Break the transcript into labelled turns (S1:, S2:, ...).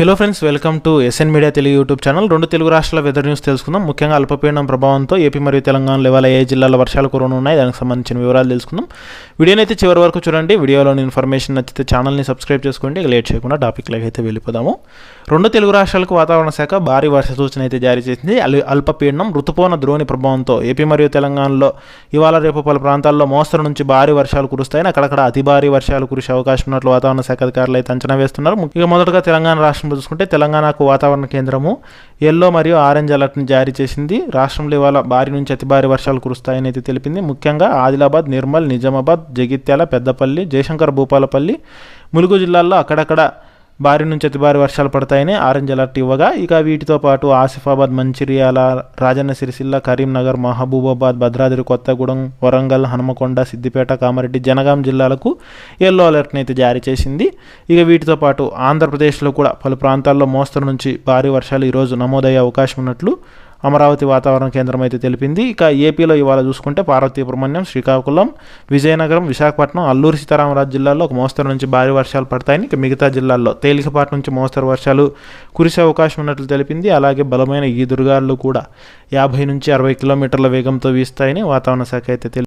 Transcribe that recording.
S1: Hello friends welcome to SN media Telugu YouTube channel రెండు తెలుగు రాష్ట్రాల weather news తెలుసుకుందాం. ముఖ్యంగా అల్పపీడనం ప్రభావంతో ఏపీ మరియు తెలంగాణలో ఇవాళ ఏ జిల్లాలో వర్షాలు కురవనున్నాయి దానికి సంబంధించిన వివరాలు తెలుసుకుందాం. వీడియోని అయితే చివరి వరకు చూడండి. వీడియోలోని ఇన్ఫర్మేషన్ నచ్చితే ఛానల్ని సబ్స్క్రైబ్ చేసుకోండి. లేట్ చేయకుండా టాపిక్లోకి అయితే వెళ్ళిపోదాము. రెండు తెలుగు రాష్ట్రాలకు వాతావరణ శాఖ భారీ వర్ష సూచన అయితే జారీ చేసింది. అల్- అల్పపీడనం ఋతుపవన ద్రోణి ప్రభావంతో ఏపీ మరియు తెలంగాణలో ఇవాళ రేపు పలు ప్రాంతాల్లో మోస్తరు నుంచి భారీ వర్షాలు కురుస్తాయని అక్కడక్కడ అతి భారీ వర్షాలు కురిసే అవకాశం ఉన్నట్లు వాతావరణ శాఖ అధికారులు అయితే అంచనా వేస్తున్నారు. ఇక మొదటగా తెలంగాణ రాష్ట్రం రాష్ట్రంలో చూసుకుంటే తెలంగాణకు వాతావరణ కేంద్రము ఎల్లో మరియు ఆరెంజ్ అలర్ట్ని జారీ చేసింది. రాష్ట్రంలో ఇవాళ భారీ నుంచి అతి భారీ వర్షాలు కురుస్తాయని అయితే తెలిపింది. ముఖ్యంగా ఆదిలాబాద్ నిర్మల్ నిజామాబాద్ జగిత్యాల పెద్దపల్లి జయశంకర్ భూపాలపల్లి ములుగు జిల్లాల్లో అక్కడక్కడ భారీ నుంచి అతి భారీ వర్షాలు పడతాయని ఆరెంజ్ అలర్ట్ ఇవ్వగా ఇక వీటితో పాటు ఆసిఫాబాద్ మంచిర్యాల రాజన్న సిరిసిల్ల కరీంనగర్ మహబూబాబాద్ భద్రాద్రి కొత్తగూడెం వరంగల్ హనుమకొండ సిద్దిపేట కామారెడ్డి జనగాం జిల్లాలకు ఎల్లో అలర్ట్ని అయితే జారీ చేసింది. ఇక వీటితో పాటు ఆంధ్రప్రదేశ్లో కూడా పలు ప్రాంతాల్లో మోస్తరు నుంచి భారీ వర్షాలు ఈరోజు నమోదయ్యే అవకాశం ఉన్నట్లు అమరావతి వాతావరణ కేంద్రం అయితే తెలిపింది. ఇక ఏపీలో ఇవాళ చూసుకుంటే పార్వతీపురమణ్యం శ్రీకాకుళం విజయనగరం విశాఖపట్నం అల్లూరి సీతారామరాజు జిల్లాలో ఒక మోస్తరు నుంచి భారీ వర్షాలు పడతాయని ఇక మిగతా జిల్లాల్లో తేలికపాటి నుంచి మోస్తరు వర్షాలు కురిసే అవకాశం ఉన్నట్లు తెలిపింది. అలాగే బలమైన ఈదురుగాలు కూడా యాభై నుంచి అరవై కిలోమీటర్ల వేగంతో వీస్తాయని వాతావరణ శాఖ అయితే తెలిపింది